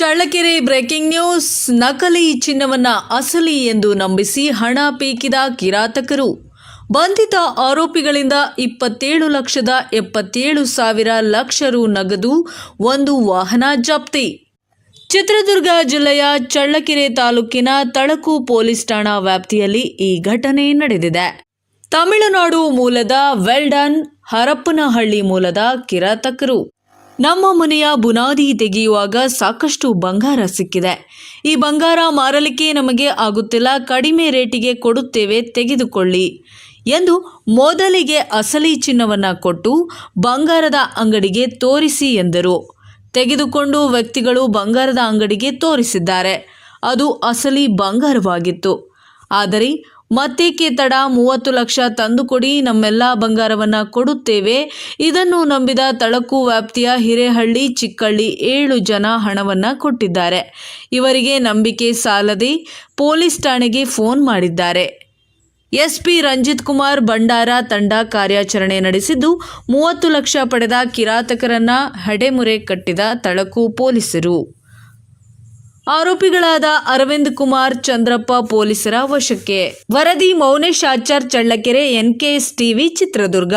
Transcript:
Challakere breaking news. ನಕಲಿ ಚಿನ್ನವನ್ನ ಅಸಲಿ ಎಂದು ನಂಬಿಸಿ ಹಣ ಪೀಕಿದ ಕಿರಾತಕರು. ಬಂಧಿತ ಆರೋಪಿಗಳಿಂದ ಇಪ್ಪತ್ತೇಳು ಲಕ್ಷದ ಎಪ್ಪತ್ತೇಳು ಸಾವಿರ ಲಕ್ಷ ರು ನಗದು ಒಂದು ವಾಹನ ಜಪ್ತಿ. ಚಿತ್ರದುರ್ಗ ಜಿಲ್ಲೆಯ ಚಳ್ಳಕೆರೆ ತಾಲೂಕಿನ ತಳಕು ಪೊಲೀಸ್ ಠಾಣಾ ವ್ಯಾಪ್ತಿಯಲ್ಲಿ ಈ ಘಟನೆ ನಡೆದಿದೆ. ತಮಿಳುನಾಡು ಮೂಲದ ವೆಲ್ಡನ್ ಹರಪ್ಪನಹಳ್ಳಿ ಮೂಲದ ಕಿರಾತಕರು. ನಮ್ಮ ಮನೆಯ ಬುನಾದಿ ತೆಗೆಯುವಾಗ ಸಾಕಷ್ಟು ಬಂಗಾರ ಸಿಕ್ಕಿದೆ. ಈ ಬಂಗಾರ ಮಾರಲಿಕ್ಕೆ ನಮಗೆ ಆಗುತ್ತಿಲ್ಲ. ಕಡಿಮೆ ರೇಟಿಗೆ ಕೊಡುತ್ತೇವೆ, ತೆಗೆದುಕೊಳ್ಳಿ ಎಂದು ಮೊದಲಿಗೆ ಅಸಲಿ ಚಿನ್ನವನ್ನ ಕೊಟ್ಟು ಬಂಗಾರದ ಅಂಗಡಿಗೆ ತೋರಿಸಿ ಎಂದರು. ತೆಗೆದುಕೊಂಡು ವ್ಯಕ್ತಿಗಳು ಬಂಗಾರದ ಅಂಗಡಿಗೆ ತೋರಿಸಿದ್ದಾರೆ. ಅದು ಅಸಲಿ ಬಂಗಾರವಾಗಿತ್ತು. ಆದರೆ ಮತ್ತೇಕೆ ತಡ? ಮೂವತ್ತು ಲಕ್ಷ ತಂದುಕೊಡಿ ನಮ್ಮೆಲ್ಲ ಬಂಗಾರವನ್ನ ಕೊಡುತ್ತೇವೆ. ಇದನ್ನು ನಂಬಿದ ತಳಕು ವ್ಯಾಪ್ತಿಯ ಹಿರೇಹಳ್ಳಿ ಚಿಕ್ಕಳ್ಳಿ ಏಳು ಜನ ಹಣವನ್ನ ಕೊಟ್ಟಿದ್ದಾರೆ. ಇವರಿಗೆ ನಂಬಿಕೆ ಸಾಲದೆ ಪೊಲೀಸ್ ಠಾಣೆಗೆ ಫೋನ್ ಮಾಡಿದ್ದಾರೆ. ಎಸ್ಪಿ ರಂಜಿತ್ ಕುಮಾರ್ ಭಂಡಾರ ತಂಡ ಕಾರ್ಯಾಚರಣೆ ನಡೆಸಿದ್ದು, ಮೂವತ್ತು ಲಕ್ಷ ಪಡೆದ ಕಿರಾತಕರನ್ನ ಹಡೆಮುರೆ ಕಟ್ಟಿದ ತಳಕು ಪೊಲೀಸರು. ಆರೋಪಿಗಳಾದ ಅರವಿಂದ್ ಕುಮಾರ್ ಚಂದ್ರಪ್ಪ ಪೊಲೀಸರ ವಶಕ್ಕೆ. ವರದಿ ಮೌನೇಶ್ ಆಚಾರ್ ಚಳ್ಳಕೆರೆ ಎನ್ಕೆಎಸ್ ಟಿವಿ ಚಿತ್ರದುರ್ಗ.